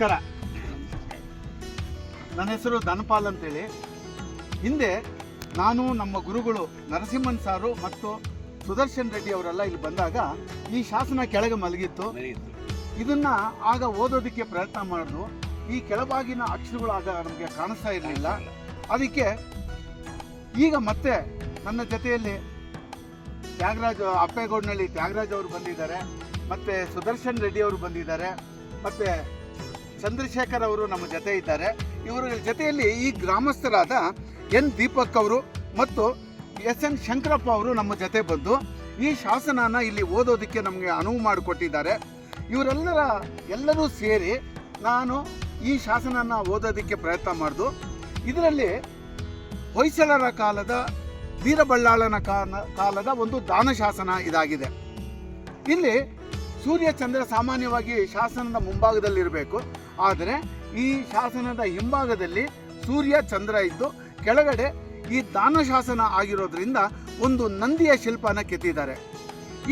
ನಮಸ್ಕಾರ. ನನ್ನ ಹೆಸರು ಧನಪಾಲ್ ಅಂತೇಳಿ. ಹಿಂದೆ ನಾನು ನಮ್ಮ ಗುರುಗಳು ನರಸಿಂಹನ್ ಸಾರು ಮತ್ತು ಸುದರ್ಶನ್ ರೆಡ್ಡಿ ಅವರೆಲ್ಲ ಇಲ್ಲಿ ಬಂದಾಗ ಈ ಶಾಸನ ಕೆಳಗೆ ಮಲಗಿತ್ತು. ಇದನ್ನ ಆಗ ಓದೋದಕ್ಕೆ ಪ್ರಯತ್ನ ಮಾಡಿದ್ರು. ಈ ಕೆಳಭಾಗಿನ ಅಕ್ಷರಗಳು ಆಗ ನಮಗೆ ಕಾಣಿಸ್ತಾ ಇರಲಿಲ್ಲ. ಅದಕ್ಕೆ ಈಗ ಮತ್ತೆ ನನ್ನ ಜೊತೆಯಲ್ಲಿ ತ್ಯಾಗರಾಜ್ ಅಪ್ಪೇಗೌಡನಹಳ್ಳಿ ತ್ಯಾಗರಾಜ್ ಅವರು ಬಂದಿದ್ದಾರೆ. ಮತ್ತೆ ಸುದರ್ಶನ್ ರೆಡ್ಡಿ ಅವರು ಬಂದಿದ್ದಾರೆ. ಮತ್ತೆ ಚಂದ್ರಶೇಖರ್ ಅವರು ನಮ್ಮ ಜೊತೆ ಇದ್ದಾರೆ. ಇವರ ಜೊತೆಯಲ್ಲಿ ಈ ಗ್ರಾಮಸ್ಥರಾದ ಎನ್ ದೀಪಕ್ ಅವರು ಮತ್ತು ಎಸ್ ಎನ್ ಶಂಕರಪ್ಪ ಅವರು ನಮ್ಮ ಜೊತೆ ಬಂದು ಈ ಶಾಸನನ ಇಲ್ಲಿ ಓದೋದಕ್ಕೆ ನಮಗೆ ಅನುವು ಮಾಡಿಕೊಟ್ಟಿದ್ದಾರೆ. ಇವರೆಲ್ಲರ ಎಲ್ಲರೂ ಸೇರಿ ನಾನು ಈ ಶಾಸನನ ಓದೋದಕ್ಕೆ ಪ್ರಯತ್ನ ಮಾಡಿದು. ಇದರಲ್ಲಿ ಹೊಯ್ಸಳರ ಕಾಲದ, ವೀರಬಳ್ಳಾಳನ ಕಾಲ, ಕಾಲದ ಒಂದು ದಾನ ಶಾಸನ ಇದಾಗಿದೆ. ಇಲ್ಲಿ ಸೂರ್ಯ ಚಂದ್ರ ಸಾಮಾನ್ಯವಾಗಿ ಶಾಸನದ ಮುಂಭಾಗದಲ್ಲಿರಬೇಕು. ಆದರೆ ಈ ಶಾಸನದ ಹಿಂಭಾಗದಲ್ಲಿ ಸೂರ್ಯ ಚಂದ್ರ ಇದ್ದು ಕೆಳಗಡೆ ಈ ದಾನ ಶಾಸನ ಆಗಿರೋದ್ರಿಂದ ಒಂದು ನಂದಿಯ ಶಿಲ್ಪನ ಕೆತ್ತಿದ್ದಾರೆ.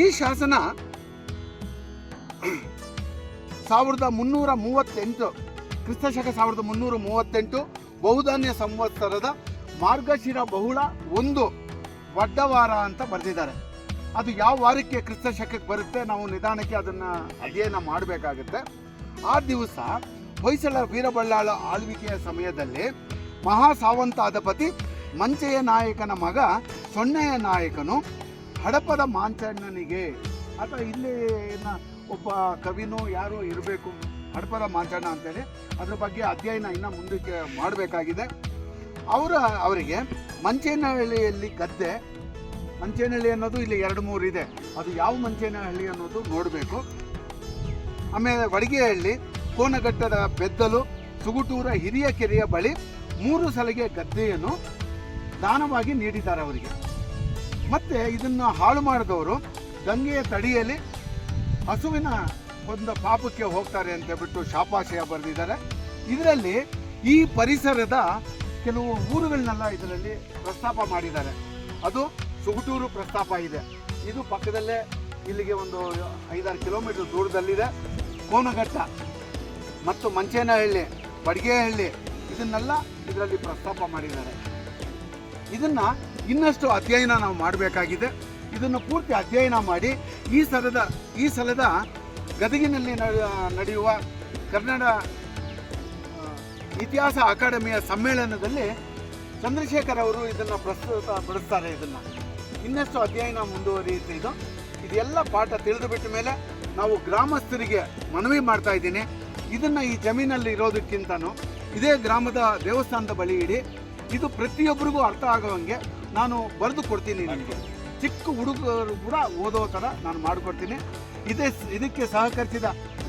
ಈ ಶಾಸನ ಸಾವಿರದ ಮುನ್ನೂರ ಮೂವತ್ತೆಂಟು, ಕ್ರಿಸ್ತಶಕ ಸಾವಿರದ ಮುನ್ನೂರ ಮೂವತ್ತೆಂಟು, ಬಹುಧಾನ್ಯ ಸಂವತ್ಸರದ ಮಾರ್ಗಶಿರ ಬಹುಳ ಒಂದು ವಡ್ಡವಾರ ಅಂತ ಬರೆದಿದ್ದಾರೆ. ಅದು ಯಾವ ವಾರಕ್ಕೆ ಕ್ರಿಸ್ತ ಶಕಕ್ಕೆ ಬರುತ್ತೆ ನಾವು ನಿಧಾನಕ್ಕೆ ಅದನ್ನು ಅಧ್ಯಯನ ಮಾಡಬೇಕಾಗುತ್ತೆ. ಆ ದಿವಸ ಹೊಯ್ಸಳ ವೀರಬಳ್ಳಾಳ ಆಳ್ವಿಕೆಯ ಸಮಯದಲ್ಲಿ ಮಹಾ ಸಾವಂತಾಧಿಪತಿ ಮಂಚೆಯ ನಾಯಕನ ಮಗ ಸೊನ್ನೆಯ ನಾಯಕನು ಹಡಪದ ಮಾಂಚಣ್ಣನಿಗೆ. ಅಥವಾ ಇಲ್ಲಿ ಒಬ್ಬ ಕವಿನೂ ಯಾರೋ ಇರಬೇಕು. ಹಡಪದ ಮಾಂಚಣ್ಣ ಅಂತೇಳಿ ಅದ್ರ ಬಗ್ಗೆ ಅಧ್ಯಯನ ಇನ್ನು ಮುಂದಕ್ಕೆ ಮಾಡಬೇಕಾಗಿದೆ. ಅವರ ಅವರಿಗೆ ಮಂಚೇನಹಳ್ಳಿಯಲ್ಲಿ ಗದ್ದೆ, ಮಂಚೇನಹಳ್ಳಿ ಅನ್ನೋದು ಇಲ್ಲಿ ಎರಡು ಮೂರು ಇದೆ. ಅದು ಯಾವ ಮಂಚೇನಹಳ್ಳಿ ಅನ್ನೋದು ನೋಡಬೇಕು. ಆಮೇಲೆ ವಡಿಗೆಹಳ್ಳಿ ಕೋನಘಟ್ಟದ ಬೆದ್ದಲು ಸುಗುಟೂರ ಹಿರಿಯ ಕೆರೆಯ ಬಳಿ ಮೂರು ಸಲಿಗೆ ಗದ್ದೆಯನ್ನು ದಾನವಾಗಿ ನೀಡಿದ್ದಾರೆ ಅವರಿಗೆ. ಮತ್ತೆ ಇದನ್ನು ಹಾಳು ಮಾಡಿದವರು ಗಂಗೆಯ ತಡಿಯಲ್ಲಿ ಹಸುವಿನ ಒಂದು ಪಾಪಕ್ಕೆ ಹೋಗ್ತಾರೆ ಅಂತ ಹೇಳ್ಬಿಟ್ಟು ಶಾಪಾಶಯ ಬರೆದಿದ್ದಾರೆ. ಇದರಲ್ಲಿ ಈ ಪರಿಸರದ ಕೆಲವು ಊರುಗಳನ್ನೆಲ್ಲ ಇದರಲ್ಲಿ ಪ್ರಸ್ತಾಪ ಮಾಡಿದ್ದಾರೆ. ಅದು ಸುಗುಟೂರು ಪ್ರಸ್ತಾಪ ಇದೆ. ಇದು ಪಕ್ಕದಲ್ಲೇ ಇಲ್ಲಿಗೆ ಒಂದು ಐದಾರು ಕಿಲೋಮೀಟರ್ ದೂರದಲ್ಲಿದೆ ಕೋನಘಟ್ಟ. ಮತ್ತು ಮಂಚೇನಹಳ್ಳಿ, ಬಡಿಗೆಹಳ್ಳಿ ಇದನ್ನೆಲ್ಲ ಇದರಲ್ಲಿ ಪ್ರಸ್ತಾಪ ಮಾಡಿದ್ದಾರೆ. ಇದನ್ನು ಇನ್ನಷ್ಟು ಅಧ್ಯಯನ ನಾವು ಮಾಡಬೇಕಾಗಿದೆ. ಇದನ್ನು ಪೂರ್ತಿ ಅಧ್ಯಯನ ಮಾಡಿ ಈ ಸಲದ ಈ ಸಲದ ಗದಗಿನಲ್ಲಿ ನಡೆ- ನಡೆಯುವ ಕನ್ನಡ ಇತಿಹಾಸ ಅಕಾಡೆಮಿಯ ಸಮ್ಮೇಳನದಲ್ಲಿ ಚಂದ್ರಶೇಖರ್ ಅವರು ಇದನ್ನು ಪ್ರಸ್ತುತ ಪಡಿಸ್ತಾರೆ ಇದನ್ನು. ಇನ್ನಷ್ಟು ಅಧ್ಯಯನ ಮುಂದುವರಿಯುತ್ತೆ ಇದು. ಇದೆಲ್ಲ ಪಾಠ ತಿಳಿದು ಬಿಟ್ಟ ಮೇಲೆ ನಾವು ಗ್ರಾಮಸ್ಥರಿಗೆ ಮನವಿ ಮಾಡ್ತಾ ಇದ್ದೀನಿ. ಇದನ್ನು ಈ ಜಮೀನಲ್ಲಿ ಇರೋದಕ್ಕಿಂತನೂ ಇದೇ ಗ್ರಾಮದ ದೇವಸ್ಥಾನದ ಬಳಿ ಇಡಿ, ಇದು ಪ್ರತಿಯೊಬ್ಬರಿಗೂ ಅರ್ಥ ಆಗೋವಂಗೆ ನಾನು ಬರೆದು ಕೊಡ್ತೀನಿ ನಿಮಗೆ. ಚಿಕ್ಕ ಹುಡುಗರು ಕೂಡ ಓದೋ ಥರ ನಾನು ಮಾಡಿಕೊಡ್ತೀನಿ. ಇದೇ ಇದಕ್ಕೆ ಸಹಕರಿಸಿದ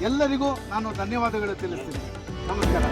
ಎಲ್ಲರಿಗೂ ನಾನು ಧನ್ಯವಾದಗಳು ತಿಳಿಸ್ತೀನಿ. ನಮಸ್ಕಾರ.